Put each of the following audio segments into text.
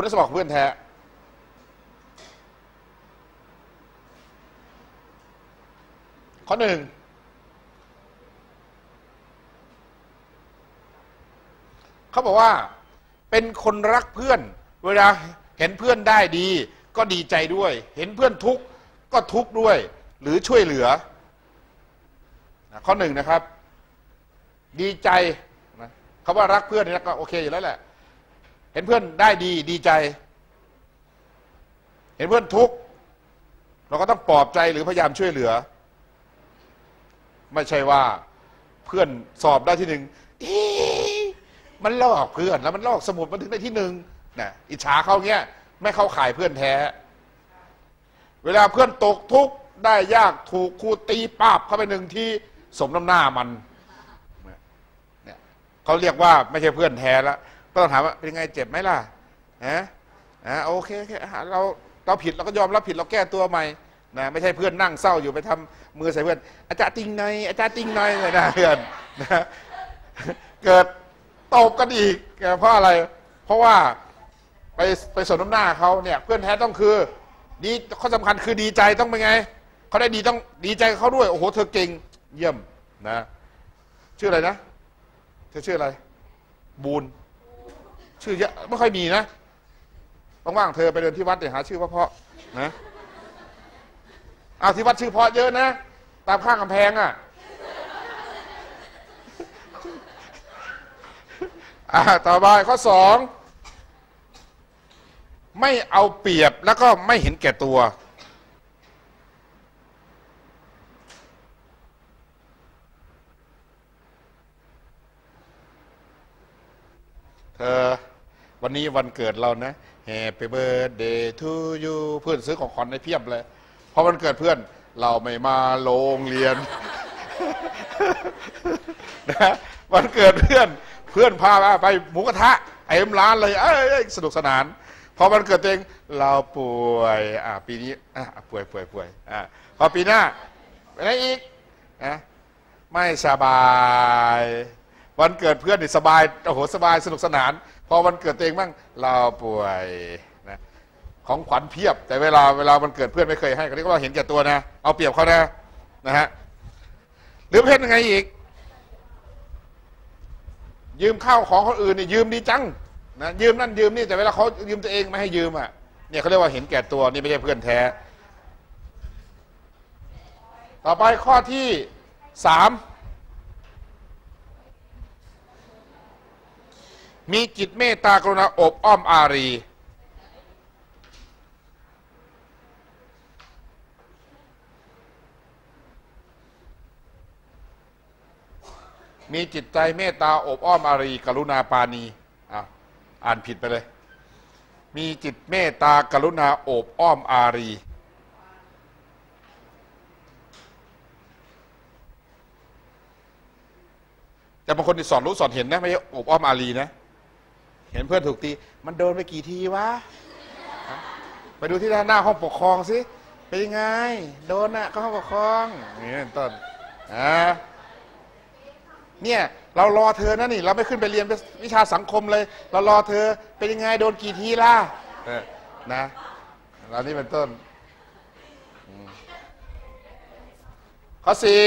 คุณสมบัติของเพื่อนแท้ ข้อหนึ่งเขาบอกว่าเป็นคนรักเพื่อน เวลาเห็นเพื่อนได้ดี ก็ดีใจด้วย เห็นเพื่อนทุกข์ก็ทุกข์ด้วย หรือช่วยเหลือ ข้อหนึ่งนะครับ ดีใจนะเขาว่ารักเพื่อนนี่ก็โอเคอยู่แล้วแหละ ห็นเพื่อนได้ดีดีใจ เห็นเพื่อนทุกข์เราก็ต้องปลอบใจหรือพยายามช่วยเหลือ ไม่ใช่ว่าเพื่อนสอบได้ที่หนึ่งมันลอกเพื่อนแล้วมันลอกสมุดมันถึงได้ที่หนึ่งนะอิจฉาเขาเงี้ย ไม่เข้าข่ายเพื่อนแท้ เวลาเพื่อนตกทุกข์ได้ยากถูกครูตีปาบเข้าไปหนึ่งที่สมน้ำหน้ามันเนี่ยเขาเรียกว่าไม่ใช่เพื่อนแท้แล้ว ก็ต้องถามว่าเป็นไงเจ็บไหมล่ะฮะอ่าโอเคโอเคเราเราผิดเราก็ยอมรับผิดเราแก้ตัวใหม่นะไม่ใช่เพื่อนนั่งเศร้าอยู่ไปทำมือใส่เพื่อน อาจารย์ติงหน่อยอาจารย์ติงหน่อยเลยนะเพื่อนนะเกิดตบกันอีกเพราะอะไร เพราะว่าไปไปสนน้ำหน้าเขาเนี่ยเพื่อนแท้ต้องคือดีข้อสำคัญคือดีใจต้องเป็นไงเขาได้ดีต้องดีใจเขาด้วย โอ้โห เธอเก่งเยี่ยมนะ ชื่ออะไรนะ เธอชื่ออะไร บูน ชื่อเยอะไม่ค่อยมีนะว่างๆเธอไปเดินที่วัดเดี๋ยวหาชื่อเพาะนะเอาที่วัดชื่อเพาะเยอะนะ ตามข้างกำแพงอะอ่าต่อไปข้อสองไม่เอาเปรียบแล้วก็ไม่เห็นแก่ตัว เธอ วันนี้วันเกิดเรานะ Happy birthday to you เพื่อนซื้อของขวัญในเพียบเลยเพราะวันเกิดเพื่อนเราไม่มาโรงเรียนนะวันเกิดเพื่อนเพื่อนพาไปหมูกระทะเอ็มร้านเลยเอ้ยสนุกสนานพอวันเกิดตัวเองเราป่วยอ่าปีนี้อะป่วยป่วยป่วยอ่าพอปีหน้าไปไหนอีกนะไม่สบาย วันเกิดเพื่อนนี่สบายโอ้โหสบายสนุกสนาน พอวันเกิดตัวเองบ้างเราป่วยนะของขวัญเพียบ แต่เวลาเวลาวันเกิดเพื่อนไม่เคยให้เขาเรียกว่าเห็นแก่ตัวนะ เอาเปรียบเขานะนะฮะหรือเภทยังไงอีก ยืมข้าวของคนอื่นเนี่ยืมดีจังนะยืมนั่นยืมนี่แต่เวลาเขายืมตัวเองไม่ให้ยืมอะเนี่ยเขาเรียกว่าเห็นแก่ตัวนี่ไม่ใช่เพื่อนแท้ ต่อไปข้อที่สาม มีจิตเมตตากรุณาอบอ้อมอารี มีจิตใจเมตตาอบอ้อมอารี กรุณาปานีอะอ่านผิดไปเลย มีจิตเมตตากรุณาอบอ้อมอารีแต่บางคนสอนรู้สอนเห็นนะ ไม่ใช่อบอ้อมอารีนะ เห็นเพื่อนถูกตี มันโดนไปกี่ทีวะไปดูที่ด้านหน้าห้องปกครองสิเป็นยังไง โดนนะก็ห้องปกครองนี้เป็นต้นอ่าเนี่ยเรารอเธอนะนี่ เราไม่ขึ้นไปเรียนวิชาสังคมเลย เรารอเธอเป็นยังไงโดนกี่ทีล่ะนะเรานี่เป็นต้นข้อสี่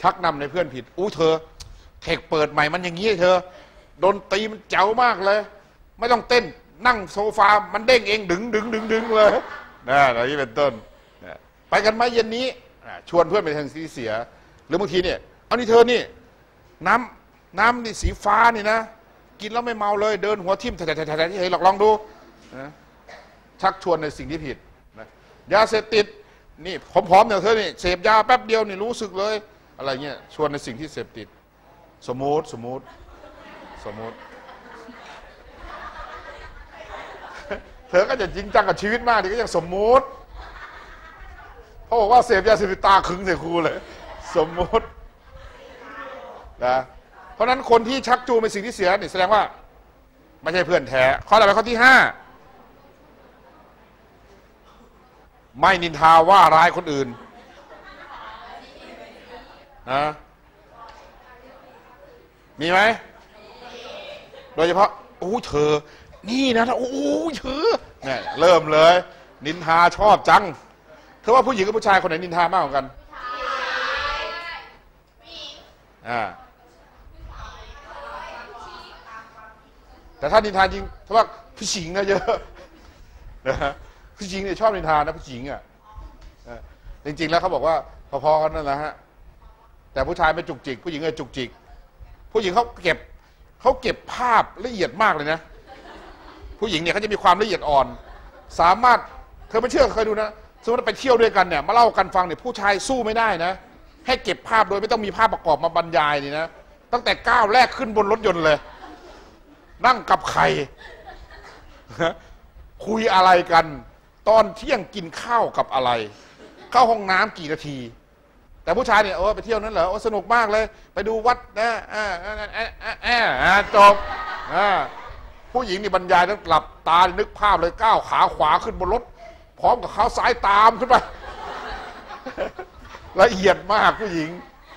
ชักนำในเพื่อนผิด อู้เธอ ทคเปิดใหม่มันอย่างนี้เธอดนตรีมันเจ๋วมากเลย ไม่ต้องเต้นนั่งโซฟา มันเด้งเองดึงดึงดึงดึงเลยนะอะไรนี้เป็นต้นไปกันไหมเย็นนี้ชวนเพื่อนไปทางสีเสีย หรือบางทีเนี่ยเอานี่เธอนี่ น้ำน้ำนี่สีฟ้านี่นะ กินแล้วไม่เมาเลยเดินหัวทิ่มแถะๆๆที่เฮ้ยลองลองดูนะชักชวนในสิ่งที่ผิดนะยาเสพติดนี่ผอมๆเนี่ยเธอนี่เสพยาแป๊บเดียวนี่รู้สึกเลย อะไรเงี้ยชวนในสิ่งที่เสพติด สมมติสมมติสมมติ เธอก็จะจริงจังกับชีวิตมากดิก็ยังสมมุติเขาบอกว่าเสพยาเสพติดตาขึงใส่ครูเลย สมมุตินะเพราะฉะนั้นคนที่ชักจูงเป็นสิ่งที่เสียนี่แสดงว่า ไม่ใช่เพื่อนแท้ข้อต่อไปข้อที่ห้าไม่นินทาว่าร้ายคนอื่นนะ มีไหม โดยเฉพาะโอ้เธอ นี่นะโอ้เธอเนี่ยเริ่มเลย นินทาชอบจัง เธอว่าผู้หญิงกับผู้ชายคนไหนนินทามากกว่ากันอ่าแต่ถ้านินทาจริงเพราะว่าผู้หญิงนะเยอะนะฮะผู้หญิงเนี่ยชอบนินทานะผู้หญิงอะเออจริง ๆ แล้วเขาบอกว่าพอๆกันนั่นแหละฮะแต่ผู้ชายไม่จุกจิก ผู้หญิงเนี่ยจุกจิก ผู้หญิงเขาเก็บเขาเก็บภาพละเอียดมากเลยนะ ผู้หญิงเนี่ยเขาจะมีความละเอียดอ่อน สามารถเธอไม่เชื่อเคยดูนะสมมติไปเที่ยวด้วยกันเนี่ยมาเล่ากันฟังเนี่ยผู้ชายสู้ไม่ได้นะ ให้เก็บภาพโดยไม่ต้องมีภาพประกอบมาบรรยายนี่นะตั้งแต่ก้าวแรกขึ้นบนรถยนต์เลย นั่งกับใครคุยอะไรกัน ตอนเที่ยงกินข้าวกับอะไร เข้าห้องน้ำกี่นาที แต่ผู้ชายเนี่ยโอ้ไปเที่ยวนั้นเหรอโอ้สนุกมากเลย ไปดูวัดนะอ่าอ่าอ่าอ่าจบอ่าผู้หญิงนี่บรรยายต้องหลับตานึกภาพเลยก้าวขาขวาขึ้นบนรถ พร้อมกับเขาซ้ายตามขึ้นไป ละเอียดมากผู้หญิง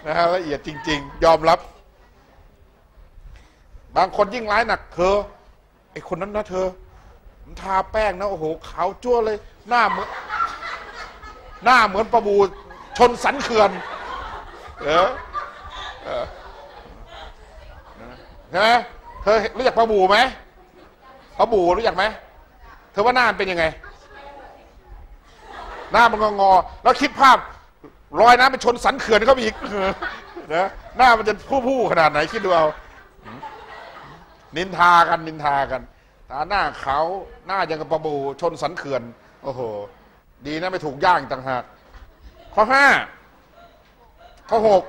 นะฮะละเอียดจริง ๆ ยอมรับ บางคนยิ่งร้ายหนักเธอไอคนนั้นนะเธอมันทาแป้งนะโอ้โหขาวจั่วเลย หน้าเหมือนหน้าเหมือนประบู ชนสันเขื่อนเออเออใช่ไหมเธอรู้จักปลาบูไหมปลาบูรู้จักไหมเธอว่าหน้ามันเป็นยังไง หน้ามันงองอแล้วคิดภาพลอยน้ำไปชนสันเขื่อนเข้าไปอีกนะหน้ามันจะผู้ๆขนาดไหนคิดดูเอานินทากันนินทากันตาหน้าเขาหน้ายังกับปลาบูชนสันเขื่อน โอ้โห ดีนะไม่ถูกย่างต่างหาก ข้อห้าข้อหก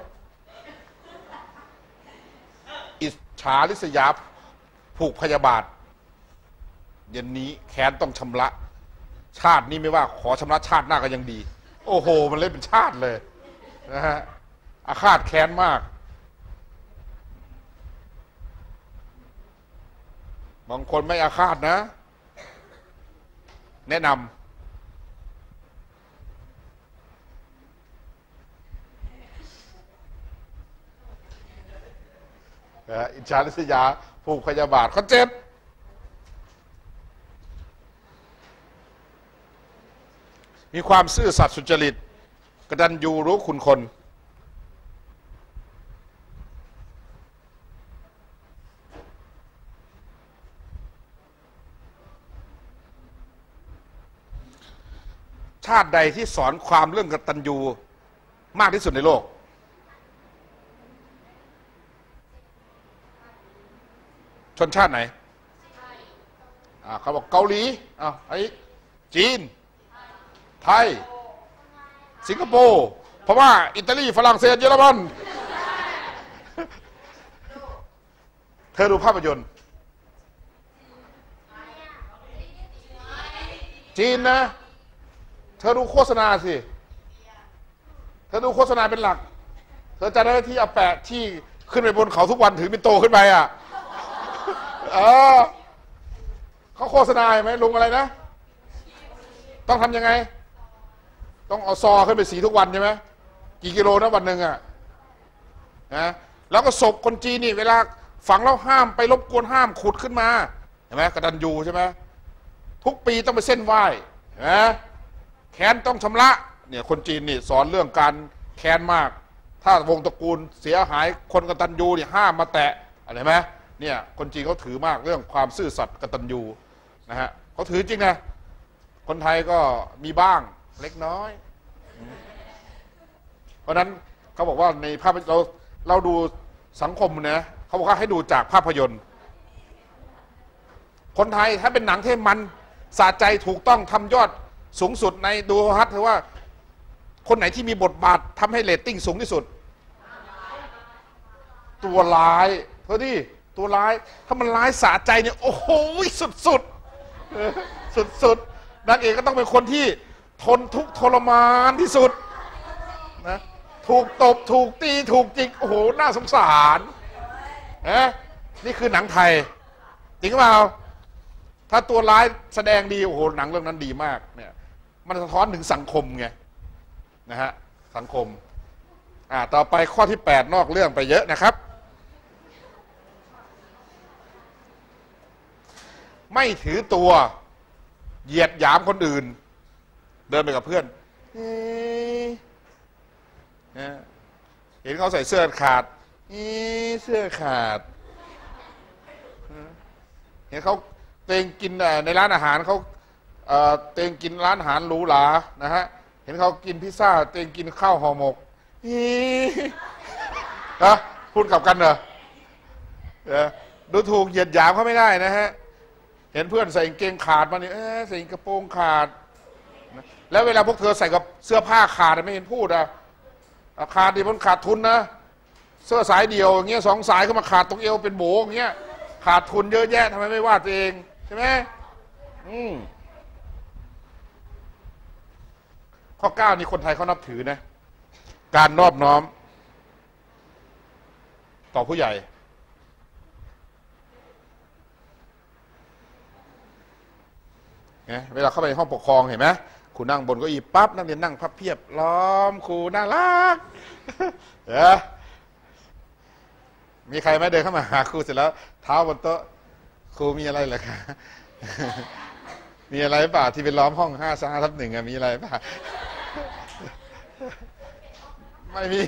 อิจฉาริษยาผูกพยาบาทเย็นนี้แค้นต้องชำระ ชาตินี้ไม่ว่าขอชำระชาติหน้าก็ยังดี โอ้โห มันเล่นเป็นชาติเลยนะฮะอาฆาตแค้นมาก บางคนไม่อาฆาตนะ แนะนำนะฮะ อิจฉาริษยา ผูกพยาบาทข้อเจ็ดมีความซื่อสัตย์สุจริตกตัญญูรู้คุณคน ชาติใดที่สอนความเรื่องกตัญญูมากที่สุดในโลก ช นชาติไหนอ่าเขาบอกเกาหลีอ้าวไอ้จีน ไทย สิงคโปร์เพราะว่าอิตาลี ฝรั่งเศส เยอรมัน เธอดูภาพยนตร์ จีนนะ เธอดูโฆษณาสิ เธอดูโฆษณาเป็นหลัก เธอจะได้ที่อาแปะที่ขึ้นไปบนเขาทุกวันถือเป็นโตขึ้นไปอะ เออเขาโฆษณาไหมลุงอะไรนะ ต้องทำยังไง ต้องเอาซอขึ้นไปสีทุกวันใช่ไหมกี่กิโลนะวันหนึ่งอะนะแล้วก็ศพคนจีนนี่เวลาฝังแล้วห้ามไปรบกวนห้ามขุดขึ้นมาเห็นไหมกระดันยูใช่ไหมทุกปีต้องไปเส้นไหว้เห็นไหมแค้นต้องชำระเนี่ยคนจีนนี่สอนเรื่องการแค้นมาก ถ้าวงตระกูลเสียหายคนกตัญญูเนี่ยห้ามมาแตะอะไรไหม เนี่ยคนจีนเขาถือมากเรื่องความซื่อสัตย์กตัญญูนะฮะเขาถือจริงนะคนไทยก็มีบ้างเล็กน้อย เพราะนั้นเขาบอกว่าในภาพเราเราดูสังคมนะเขาบอกว่าให้ดูจากภาพยนตร์ คนไทยถ้าเป็นหนังเท่มันสะใจถูกต้องทำยอดสูงสุดในดูฮัทเธอว่า คนไหนที่มีบทบาททำให้เรตติ้งสูงที่สุด ตัวร้ายเธอดิ ตัวร้าย ถ้ามันร้ายสะใจเนี่ย โอ้โหสุดๆเออสุดนางเอกก็ต้องเป็นคนที่ทนทุกทรมานที่สุดนะถูกตบถูกตีถูกจิกโอ้โหน่าสงสารนะนี่คือหนังไทย จริงหรือเปล่าถ้าตัวร้ายแสดงดีโอ้โหหนังเรื่องนั้นดีมากเนี่ยมันสะท้อนถึงสังคมไงนะฮะสังคมอ่าต่อไปข้อที่ 8 นอกเรื่องไปเยอะนะครับ ไม่ถือตัว เหยียดหยามคนอื่น เดินไปกับเพื่อนเห็นเขาใส่เสื้อขาดเสื้อขาด เห็นเขาเตงกินในร้านอาหารเขาเตงกินร้านอาหารหรูหรานะฮะ เห็นเขากินพิซซ่า เตงกินข้าวห่อหมกอีนะพูดกลับกันเหรอดูถูกเหยียดหยามเขาไม่ได้นะฮะ เห็นเพื่อนใส่กางเกงขาดมาเนี่ยเอ๊ะใส่กระโปรงขาดนะแล้วเวลาพวกเธอใส่กับเสื้อผ้าขาดไม่เห็นพูดอะขาดดิมันขาดทุนนะ เสื้อสายเดียวอย่างเงี้ยสองสายก็มาขาดตรงเอวเป็นโบอย่างเงี้ยขาดทุนเยอะแยะทำไมไม่ว่าตัวเองใช่ไหมอืมข้อเก้านี่คนไทยเขานับถือนะ การนอบน้อม ต่อผู้ใหญ่ เวลาเข้าไปในห้องปกครองเห็นไหมครูนั่งบนเก็อีปั๊บนักเรียนนั่งพับเพียบล้อมครูน่ารักเออมีใครไหมเดินเข้ามาหาครูเสร็จแล้ว เท้าบนโต๊ะครูมีอะไรเหรอคะมีอะไรป่าที่เป็นล้อมห้องห้าสาทับหนึ่งมีอะไรป่าไม่มี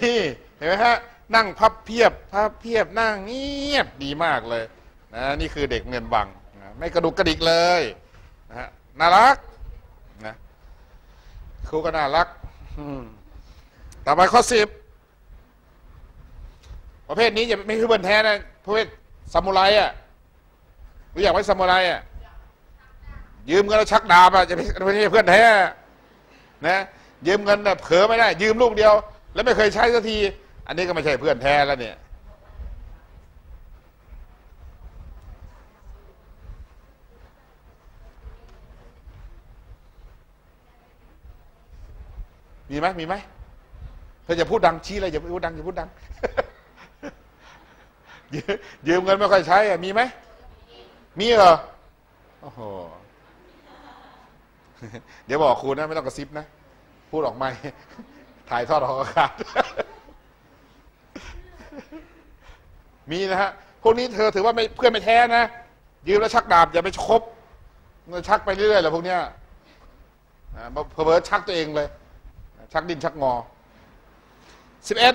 เห็นไหมฮะนั่งพับเพียบพับเพียบนั่งเงียบดีมากเลยนะนี่คือเด็กเงินบังนะไม่กระดุกกระดิกเลยนะฮะ น่ารักนะครูก็น่ารักต่อไปข้อสิบประเภทนี้จะไม่คือเบิร์นแท้นะประเภทซามูไรอะรู้อยากไว้ซามูไรอะยืมเงินแล้วชักดาบอะจะไม่ไม่ใช่เพื่อนแท้นะยืมเงินน่ะเผลอไม่ได้ ยืมลูกเดียว แล้วไม่เคยใช้สักที อันนี้ก็ไม่ใช่เพื่อนแท้แล้วเนี่ย มีไหมมีไหมเธอจะพูดดังชี้เลยอย่าพูดดังอย่าพูดดังยืมยืมเงินไม่ค่อยใช้อะมีไหมมีเหรอโอ้โหเดี๋ยวบอกครูนะ ไม่ต้องกระซิบนะ พูดออกไม่ถ่ายทอดออกอากาศมีนะฮะพวกนี้เธอถือว่าไม่เพื่อนไม่แท้นะยืมแล้วชักดาบอย่าไปคบชักไปเรื่อยๆหละพวกเนี้ยอ่าเพอเพอชักตัวเองเลย ชักดินชักงอสิบเอ็ด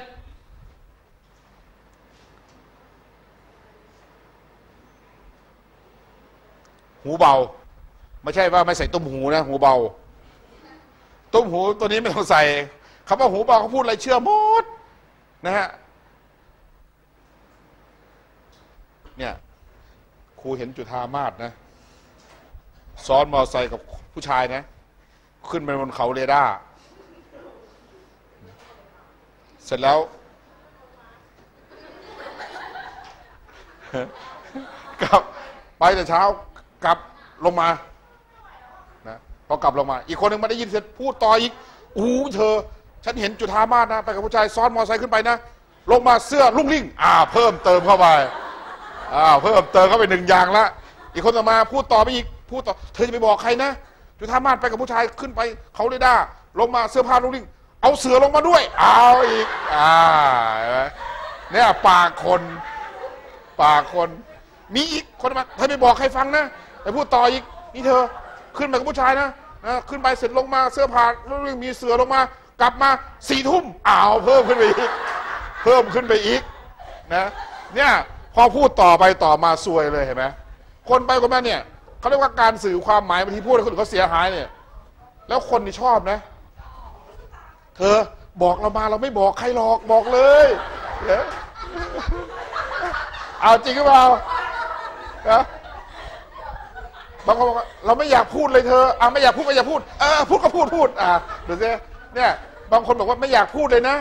หูเบา ไม่ใช่ว่าไม่ใส่ตุ้มหูนะ หูเบา ตุ้มหูตัวนี้ไม่ต้องใส่คำว่าหูเบาเขาพูดอะไรเชื่อหมดนะฮะเนี่ยครูเห็นจุธามาศนะซ้อนมอไซค์กับผู้ชายนะ ขึ้นไปบนเขาเรดาร์ เสร็จแล้วกลับไปแต่เช้ากลับลงมานะพอกลับลงมา อีกคนหนึ่งมาได้ยินเสร็จพูดต่ออีกอู้เธอ ฉันเห็นจุธามาศนะไปกับผู้ชายซ้อนมอไซค์ขึ้นไปนะลงมาเสื้อลุ่งลิ่งอ่า เพิ่มเติมเข้าไปอ่าเพิ่มเติมเข้าไปหนึ่งอย่างละอีกคนต่อมาพูดต่อไปอีกพูดต่อ เธอจะไปบอกใครนะจุธามาศไปกับผู้ชายขึ้นไปเขาเลยด้าลงมาเสื้อผ้าลุ่งลิ่ง เอาเสือลงมาด้วย เอาอีกอ่าเนไหมเนี่ยปากคนปากคน มีอีกคนมาเธอไปบอกใครฟังนะไปพูดต่ออีกนี่เธอ ขึ้นไปกับผู้ชายนะนะขึ้นไปเสร็จลงมาเสื้อผ้าเรื่องมีเสือลงมา กลับมาสี่ทุ่มอ้าวเพิ่มขึ้นไปอีก เพิ่มขึ้นไปอีกนะเนี่ยพอพูดต่อไปต่อมาซวยเลยเห็นไหมคนไปคนมาเนี่ยเขาเรียกว่าการสื่อความหมายบางทีพูดให้คนอื่นเขาเสียหายเนี่ย แล้วคนที่ชอบนะ เธอบอกเรามาเราไม่บอกใครหรอกบอกเลยเอาจริงหรือเปล่านะบางคนบอกว่าเราไม่อยากพูดเลยเธออะไม่อยากพูดก็อย่าพูดเออพูดก็พูดพูดอะดูสิเนี่ยบางคนบอกว่าไม่อยากพูดเลยนะ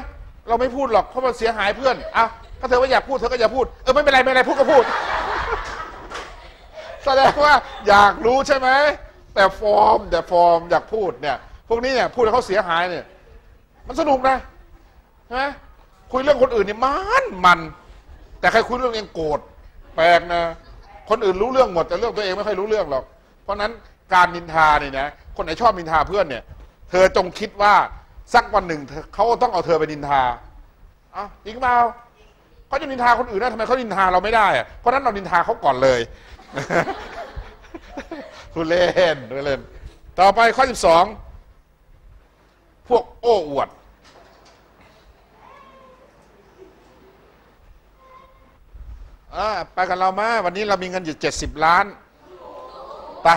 เราไม่พูดหรอกเพราะมันเสียหายเพื่อนอะถ้าเธอไม่อยากพูดเธอก็อย่าพูดเออไม่เป็นไรไม่เป็นไรพูดก็พูด แสดงว่าอยากรู้ใช่ไหมแต่ฟอร์มแต่ฟอร์มอยากพูดเนี่ย พวกนี้เนี่ยพูดแล้วเขาเสียหายเนี่ย มันสนุกนะใช่ไหมคุยเรื่องคนอื่นนี่มันมัน แต่ใครคุยเรื่องเองโกรธแปลกนะ คนอื่นรู้เรื่องหมดแต่เรื่องตัวเองไม่ค่อยรู้เรื่องหรอก เพราะนั้นการนินทาเนี่ยนะคนไหนชอบนินทาเพื่อนเนี่ย เธอจงคิดว่าสักวันหนึ่งเขาต้องเอาเธอไปนินทาอ้าวจริงเปล่าเขาจะนินทาคนอื่นนะทำไมเขานินทาเราไม่ได้อะเพราะนั้นเรานินทาเขาก่อนเลยผู้เล่นผู้เล่น ต่อไปข้อสิบสองพวกโอ้อวด อ่าไปกับเรามาวันนี้เรามีเงินอยู่เจ็ดสิบล้านไป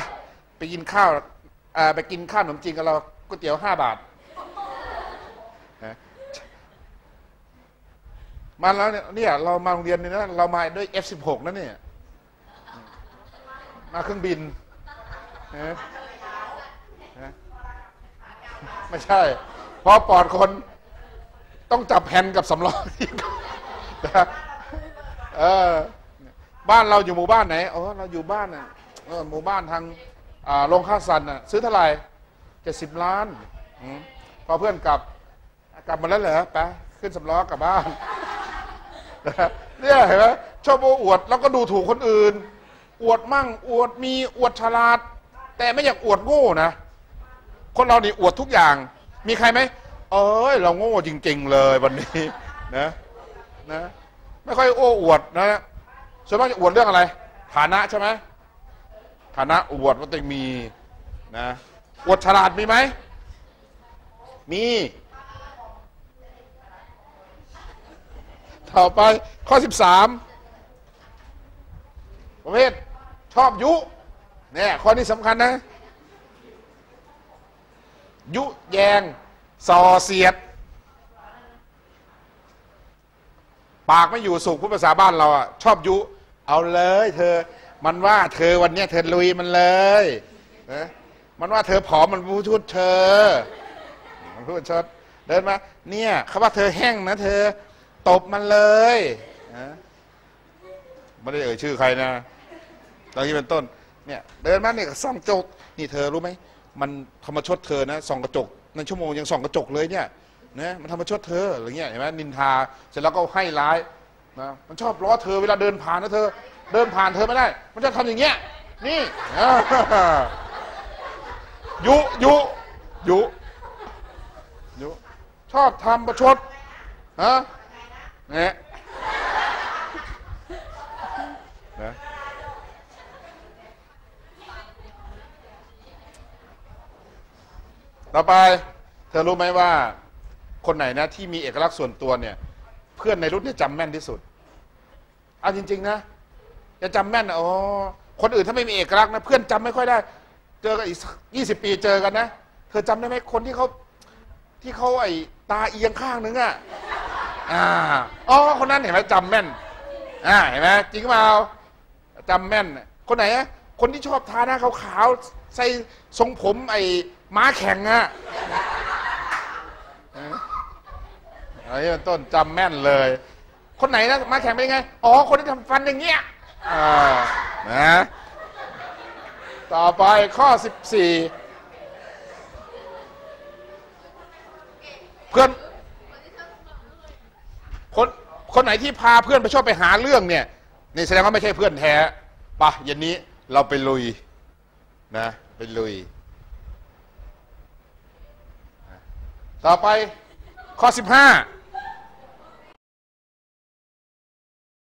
ไปกินข้าวไปกินข้าวขนมจีนกับเราก๋วยเตี๋ยวห้าบาทมาแล้วเนี่ยเนี่ยเรามาโรงเรียนเนี่ยนะเรามาด้วย F16 นะเนี่ยมาเครื่องบินไม่ใช่ พอปลอดคนต้องจับแผ่นกับสำรองอีกนะ เออ บ้านเราอยู่หมู่บ้านไหนอ๋อเราอยู่บ้านน่ะเออหมู่บ้านทางอ่าโรงข้าสันน่ะซื้อเท่าไหร่เจ็ดสิบล้านอพอเพื่อนกลับ กลับมาแล้วเหรอไปขึ้นสำล้อกลับบ้านเนี่ยเห็นไหมชอบโอ้อวดแล้วก็ดูถูกคนอื่น อวดมั่ง อวดมีอวดฉลาด แต่ไม่อยากอวดโง่นะ คนเรานี่อวดทุกอย่าง มีใครไหมเอ้ยเราโง่จริง ๆ เลยวันนี้นะนะ ไม่ค่อยโอ้อวดนะส่วนมากจะอวดเรื่องอะไร ฐานะใช่ไหมฐานะอวดว่าตัวเองมีนะอวดฉลาดมีไหมมีต่อไปข้อ 13 ประเภทชอบยุเนี่ยข้อนี้สำคัญนะ ยุแยงส่อเสียด ปากไม่อยู่สุขพูดภาษาบ้านเราอะชอบยุ เอาเลย เธอ มันว่าเธอวันเนี้ยเธอลุยมันเลยนะมันว่าเธอผอมมันพูดชุดเธอ มันพูดชดเดินมา เนี่ยเขาว่าเธอแห้งนะเธอตบมันเลยนะไม่ได้เอ่ยชื่อใครนะตอนนี้เป็นต้น เนี่ยเดินมาเนี่ยส่องกระจก นี่เธอรู้ไหม มันทำมชดเธอนะส่องกระจกในชั่วโมงยังส่องกระจกเลยเนี่ย นะมันทำมาชดเธออะไรเงี้ยเห็นไหมนินทาเสร็จแล้วก็ให้ร้ายนะมันชอบล้อเธอเวลาเดินผ่านนะเธอ เดินผ่านเธอไม่ได้ มันจะทำอย่างเงี้ยนี่อ่ายุยุยุยุชอบทำประชดฮะเนี่ยนะต่อไป เธอรู้ไหมว่า คนไหนนะที่มีเอกลักษณ์ส่วนตัวเนี่ย เพื่อนในรุ่นจะจำแม่นที่สุดเอาจริง ๆ นะจะจำแม่นนะอ๋อคนอื่นถ้าไม่มีเอกลักษณ์นะเพื่อนจำไม่ค่อยได้ เจอกันอีกยี่สิบปีเจอกันนะเธอจำได้ไหมคนที่เขาที่เขาไอ้ตาเอียงข้างนึงอะอ่าอ๋อคนนั้นเห็นไหมจำแม่นอ่าเห็นไหมจริงเปล่าจำแม่น คนไหนอะคนที่ชอบทาหน้าขาวๆใส่ทรงผมไอ้ม้าแข่งอะ อันนี้เป็นต้นจำแม่นเลย คนไหนนะมาแข่งเป็นยังไง อ๋อ คนที่ทำฟันอย่างเงี้ยอ่านะต่อไปข้อ 14 เพื่อนคนคนไหนที่พาเพื่อนไปชอบไปหาเรื่องเนี่ยนี่แสดงว่าไม่ใช่เพื่อนแท้ปะเย็นนี้เราไปลุยนะไปลุย ต่อไปข้อ 15